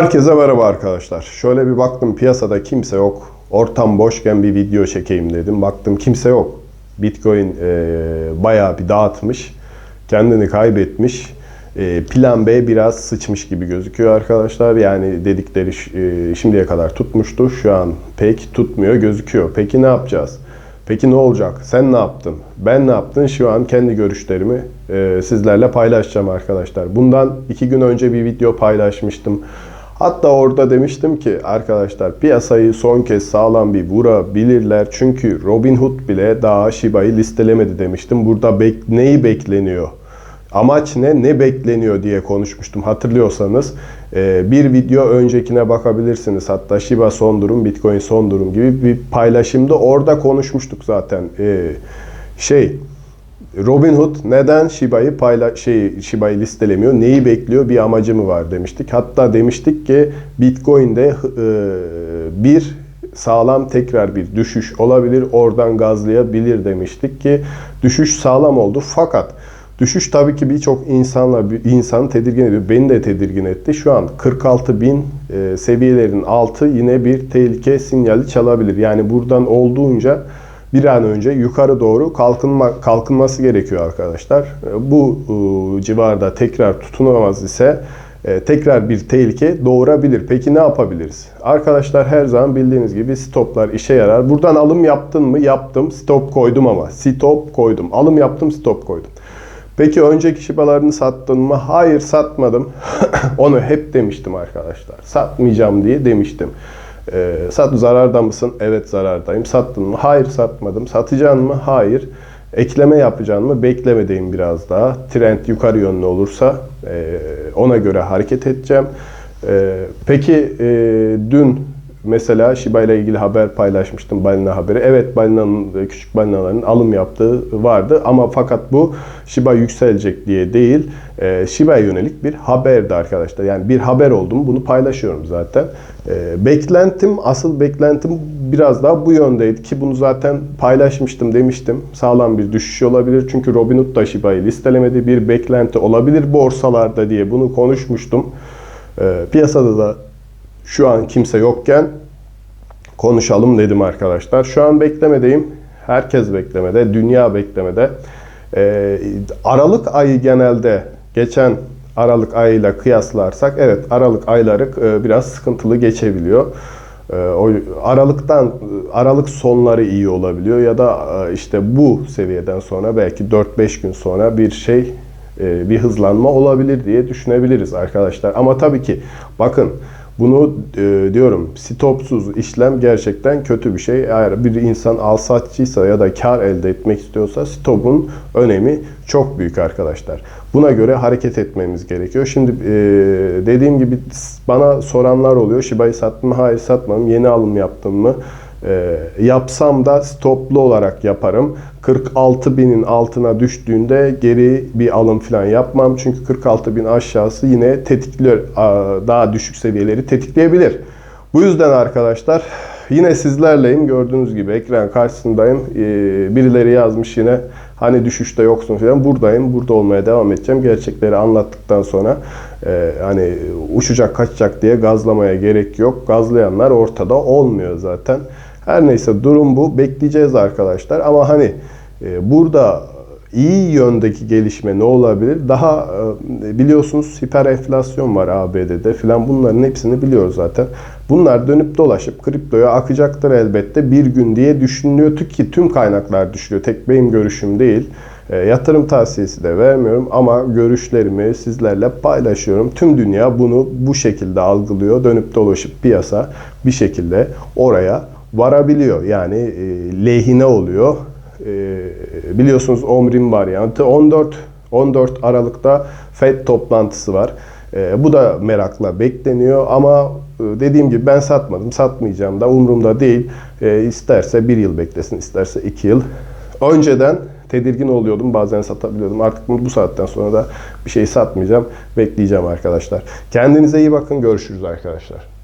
Herkese merhaba arkadaşlar. Şöyle bir baktım piyasada kimse yok. Ortam boşken bir video çekeyim dedim. Baktım kimse yok. Bitcoin e, bayağı bir dağıtmış. Kendini kaybetmiş. E, plan B biraz sıçmış gibi gözüküyor arkadaşlar. Yani dedikleri e, şimdiye kadar tutmuştu. Şu an pek tutmuyor gözüküyor. Peki ne yapacağız? Peki ne olacak? Sen ne yaptın? Ben ne yaptım? Şu an kendi görüşlerimi e, sizlerle paylaşacağım arkadaşlar. Bundan iki gün önce bir video paylaşmıştım. Hatta orada demiştim ki arkadaşlar piyasayı son kez sağlam bir vurabilirler. Çünkü Robinhood bile daha Shiba'yı listelemedi demiştim. Burada bek- neyi bekleniyor? Amaç ne? Ne bekleniyor diye konuşmuştum. Hatırlıyorsanız e, bir video öncekine bakabilirsiniz. Hatta Shiba son durum, Bitcoin son durum gibi bir paylaşımda orada konuşmuştuk zaten. E, şey Robinhood neden Shiba'yı payla şey Shiba'yı listelemiyor? Neyi bekliyor? Bir amacı mı var demiştik. Hatta demiştik ki Bitcoin'de e, bir sağlam tekrar bir düşüş olabilir. Oradan gazlayabilir demiştik ki düşüş sağlam oldu. Fakat düşüş tabii ki birçok insanla bir insanı tedirgin ediyor. Beni de tedirgin etti. Şu an 46 bin e, seviyelerin altı yine bir tehlike sinyali çalabilir. Yani buradan olduğunca bir an önce yukarı doğru kalkınma kalkınması gerekiyor arkadaşlar. E, Bu e, civarda tekrar tutunamaz ise e, tekrar bir tehlike doğurabilir. Peki ne yapabiliriz? Arkadaşlar her zaman bildiğiniz gibi stoplar işe yarar. Buradan alım yaptın mı? Yaptım. Stop koydum ama. Stop koydum. Alım yaptım, stop koydum. Peki önceki şibalarını sattın mı? Hayır satmadım. Onu hep demiştim arkadaşlar. Satmayacağım diye demiştim. Ee, sat zararda mısın? Evet zarardayım. Sattın mı? Hayır satmadım. Satacaksın mı? Hayır. Ekleme yapacaksın mı? Beklemedeyim biraz daha. Trend yukarı yönlü olursa e, ona göre hareket edeceğim. E, peki e, dün mesela Shiba ile ilgili haber paylaşmıştım balina haberi. Evet balinanın küçük balinaların alım yaptığı vardı ama fakat bu Shiba yükselecek diye değil. E, Shiba'ya yönelik bir haberdi arkadaşlar. Yani bir haber oldu mu bunu paylaşıyorum zaten. E, beklentim asıl beklentim biraz daha bu yöndeydi ki bunu zaten paylaşmıştım demiştim. Sağlam bir düşüş olabilir. Çünkü Robinhood da Shiba'yı listelemedi. Bir beklenti olabilir borsalarda diye bunu konuşmuştum. E, piyasada da şu an kimse yokken konuşalım dedim arkadaşlar. Şu an beklemedeyim. Herkes beklemede. Dünya beklemede. Ee, Aralık ayı genelde geçen Aralık ayıyla kıyaslarsak evet Aralık ayları e, biraz sıkıntılı geçebiliyor. E, o Aralıktan Aralık sonları iyi olabiliyor ya da e, işte bu seviyeden sonra belki 4-5 gün sonra bir şey e, bir hızlanma olabilir diye düşünebiliriz arkadaşlar. Ama tabii ki bakın bunu e, diyorum stopsuz işlem gerçekten kötü bir şey. Eğer bir insan alsatçıysa ya da kar elde etmek istiyorsa stopun önemi çok büyük arkadaşlar. Buna göre hareket etmemiz gerekiyor. Şimdi e, dediğim gibi bana soranlar oluyor. Shiba'yı sattım mı? Hayır satmadım. Yeni alım yaptım mı? E, yapsam da stoplu olarak yaparım. 46 binin altına düştüğünde geri bir alım falan yapmam. Çünkü 46 bin aşağısı yine tetikliyor. Daha düşük seviyeleri tetikleyebilir. Bu yüzden arkadaşlar yine sizlerleyim. Gördüğünüz gibi ekran karşısındayım. E, birileri yazmış yine hani düşüşte yoksun falan. Buradayım. Burada olmaya devam edeceğim. Gerçekleri anlattıktan sonra e, hani uçacak kaçacak diye gazlamaya gerek yok. Gazlayanlar ortada olmuyor zaten. Her neyse durum bu. Bekleyeceğiz arkadaşlar. Ama hani e, burada iyi yöndeki gelişme ne olabilir? Daha e, biliyorsunuz hiper enflasyon var ABD'de filan bunların hepsini biliyoruz zaten. Bunlar dönüp dolaşıp kriptoya akacaktır elbette bir gün diye düşünülüyor ki tüm kaynaklar düşünüyor. Tek benim görüşüm değil. E, yatırım tavsiyesi de vermiyorum ama görüşlerimi sizlerle paylaşıyorum. Tüm dünya bunu bu şekilde algılıyor. Dönüp dolaşıp piyasa bir şekilde oraya varabiliyor. Yani e, lehine oluyor. E, biliyorsunuz Omrim varyantı 14 14 Aralık'ta Fed toplantısı var. E, bu da merakla bekleniyor ama e, dediğim gibi ben satmadım, satmayacağım da umurumda değil. E, isterse bir yıl beklesin, isterse iki yıl. Önceden tedirgin oluyordum, bazen satabiliyordum. Artık bu saatten sonra da bir şey satmayacağım, bekleyeceğim arkadaşlar. Kendinize iyi bakın, görüşürüz arkadaşlar.